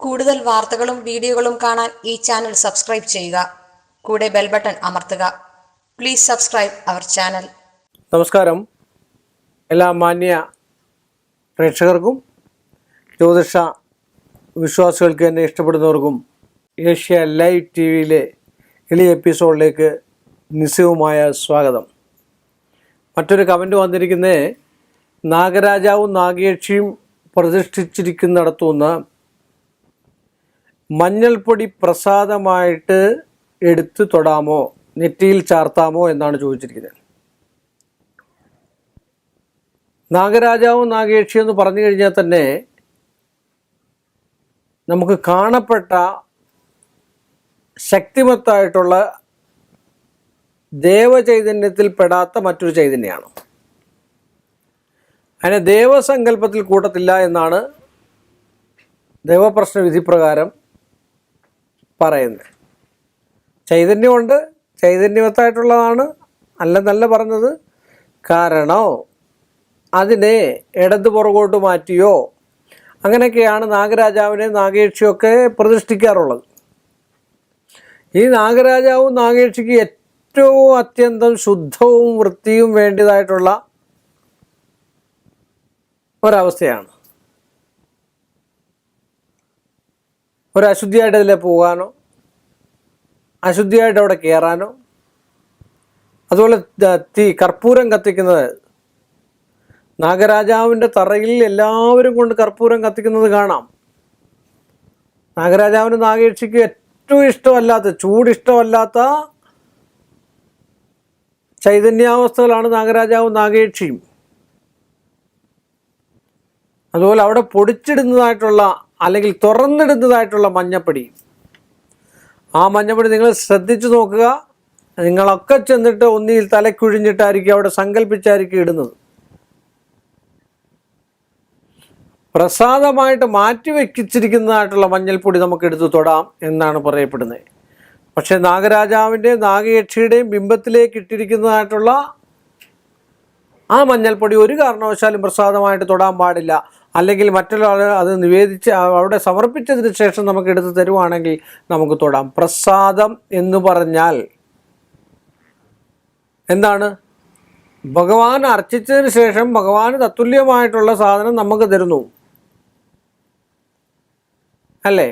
കൂടുതൽ വാർത്തകളും വീഡിയോകളും കാണാൻ ഈ ചാനൽ സബ്സ്ക്രൈബ് ചെയ്യുക. കൂടെ ബെൽ ബട്ടൺ അമർത്തുക. Please subscribe our channel. നമസ്കാരം. എല്ലാ മാന്യ പ്രേക്ഷകർക്കും ജ്യോതിഷ വിശ്വാസികൾക്ക് എന്നെ ഇഷ്ടപ്പെടുന്നവർക്കും ഏഷ്യ ലൈവ് ടി വിയിലെ എളിയ എപ്പിസോഡിലേക്ക് നിസ്സയവുമായ സ്വാഗതം. മറ്റൊരു കമന്റ് വന്നിരിക്കുന്നത് നാഗരാജാവും നാഗേക്ഷിയും പ്രതിഷ്ഠിച്ചിരിക്കുന്നിടത്തുനിന്ന് മഞ്ഞൾപ്പൊടി പ്രസാദമായിട്ട് എടുത്ത് തൊടാമോ? നെറ്റിയിൽ ചാർത്താമോ എന്നാണ് ചോദിച്ചിരിക്കുന്നത്. നാഗരാജാവും നാഗേക്ഷി എന്ന് പറഞ്ഞു കഴിഞ്ഞാൽ തന്നെ നമുക്ക് കാണപ്പെട്ട ശക്തിമത്തായിട്ടുള്ള ദേവചൈതന്യത്തിൽ പെടാത്ത മറ്റൊരു ചൈതന്യമാണ് അതിനെ ദേവസങ്കല്പത്തിൽ കൂട്ടത്തില്ല എന്നാണ് ദേവപ്രശ്ന വിധിപ്രകാരം പറയുന്നത്. ചൈതന്യമുണ്ട്. ചൈതന്യവത്തായിട്ടുള്ളതാണ്. അല്ലെന്നല്ല പറഞ്ഞത്. കാരണം അതിനെ ഇടത് പുറകോട്ട് മാറ്റിയോ? അങ്ങനെയൊക്കെയാണ് നാഗരാജാവിനെ നാഗേക്ഷിയൊക്കെ പ്രതിഷ്ഠിക്കാറുള്ളത്. ഈ നാഗരാജാവും നാഗേക്ഷിക്ക് ഏറ്റവും അത്യന്തം ശുദ്ധവും വൃത്തിയും വേണ്ടതായിട്ടുള്ള ഒരവസ്ഥയാണ്. ഒരു അശുദ്ധിയായിട്ട് അതിലെ പോകാനോ അശുദ്ധിയായിട്ട് അവിടെ കയറാനോ അതുപോലെ ത- കർപ്പൂരം കത്തിക്കുന്നത് നാഗരാജാവിന്റെ തറയിൽ എല്ലാവരും കൊണ്ട് കർപ്പൂരം കത്തിക്കുന്നത് കാണാം. നാഗരാജാവിന് നാഗേക്ഷിക്ക് ഏറ്റവും ഇഷ്ടമല്ലാത്ത ചൂടിഷ്ടമല്ലാത്ത ചൈതന്യാവസ്ഥകളാണ് നാഗരാജാവും നാഗേക്ഷിയും. അതുപോലെ അവിടെ പൊടിച്ചിടുന്നതായിട്ടുള്ള അല്ലെങ്കിൽ തുറന്നിടുന്നതായിട്ടുള്ള മഞ്ഞപ്പൊടി. ആ മഞ്ഞപ്പൊടി നിങ്ങൾ ശ്രദ്ധിച്ചു നോക്കുക. നിങ്ങളൊക്കെ ചെന്നിട്ട് ഒന്നിയിൽ തലക്കുഴിഞ്ഞിട്ടായിരിക്കും അവിടെ സങ്കല്പിച്ചായിരിക്കും ഇടുന്നത്. പ്രസാദമായിട്ട് മാറ്റി വെച്ചിരിക്കുന്നതായിട്ടുള്ള മഞ്ഞൾപ്പൊടി നമുക്ക് എടുത്തു തൊടാം എന്നാണ് പറയപ്പെടുന്നത്. പക്ഷേ നാഗരാജാവിന്റെയും നാഗയക്ഷിയുടെയും ബിംബത്തിലേക്ക് ഇട്ടിരിക്കുന്നതായിട്ടുള്ള ആ മഞ്ഞൾപ്പൊടി ഒരു കാരണവശാലും പ്രസാദമായിട്ട് തൊടാൻ പാടില്ല. അല്ലെങ്കിൽ മറ്റൊരാൾ അത് നിവേദിച്ച് അവിടെ സമർപ്പിച്ചതിന് ശേഷം നമുക്ക് എടുത്ത് തരുവാണെങ്കിൽ നമുക്ക് തൊടാം. പ്രസാദം എന്ന് പറഞ്ഞാൽ എന്താണ്? ഭഗവാൻ അർച്ചിച്ചതിന് ശേഷം ഭഗവാന് തത്തുല്യമായിട്ടുള്ള സാധനം നമുക്ക് തരുന്നു. അല്ലേ?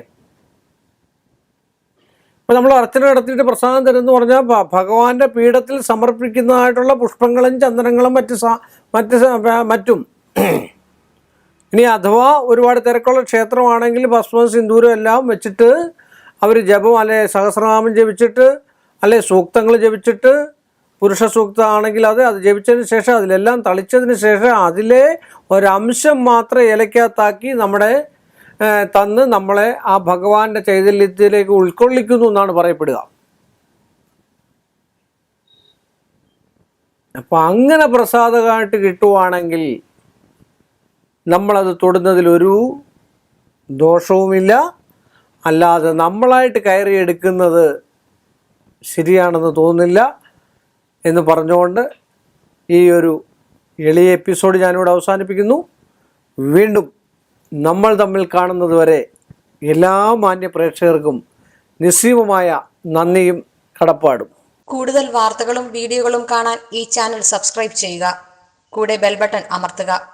ഇപ്പം നമ്മൾ അർച്ചന നടത്തിയിട്ട് പ്രസാദം തരുമെന്ന് പറഞ്ഞാൽ ഭഗവാന്റെ പീഠത്തിൽ സമർപ്പിക്കുന്നതായിട്ടുള്ള പുഷ്പങ്ങളും ചന്ദനങ്ങളും മറ്റ് മറ്റ് മറ്റും. ഇനി അഥവാ ഒരുപാട് തിരക്കുള്ള ക്ഷേത്രമാണെങ്കിൽ ഭസ്മം സിന്ദൂരം എല്ലാം വെച്ചിട്ട് അവർ ജപം അല്ലെ സഹസ്രനാമം ജപിച്ചിട്ട് അല്ലെ സൂക്തങ്ങൾ ജപിച്ചിട്ട് പുരുഷ സൂക്തമാണെങ്കിൽ അത് അത് ജപിച്ചതിന് ശേഷം അതിലെല്ലാം തളിച്ചതിന് ശേഷം അതിലെ ഒരംശം മാത്രം ഇലക്കകത്താക്കി നമ്മുടെ തന്ന് നമ്മളെ ആ ഭഗവാന്റെ ചൈതന്യത്തിലേക്ക് ഉൾക്കൊള്ളിക്കുന്നു എന്നാണ് പറയപ്പെടുക. അപ്പം അങ്ങനെ പ്രസാദമായിട്ട് കിട്ടുവാണെങ്കിൽ നമ്മളത് തൊടുന്നതിൽ ഒരു ദോഷവുമില്ല. അല്ലാതെ നമ്മളായിട്ട് കയറി എടുക്കുന്നത് ശരിയാണെന്ന് തോന്നുന്നില്ല എന്ന് പറഞ്ഞുകൊണ്ട് ഈ ഒരു എളിയ എപ്പിസോഡ് ഞാനിവിടെ അവസാനിപ്പിക്കുന്നു. വീണ്ടും നമ്മൾ തമ്മിൽ കാണുന്നത് വരെ എല്ലാ മാന്യ പ്രേക്ഷകർക്കും നിസ്സീമമായ നന്ദിയും കടപ്പാടും. കൂടുതൽ വാർത്തകളും വീഡിയോകളും കാണാൻ ഈ ചാനൽ സബ്സ്ക്രൈബ് ചെയ്യുക. കൂടെ ബെൽ ബട്ടൺ അമർത്തുക.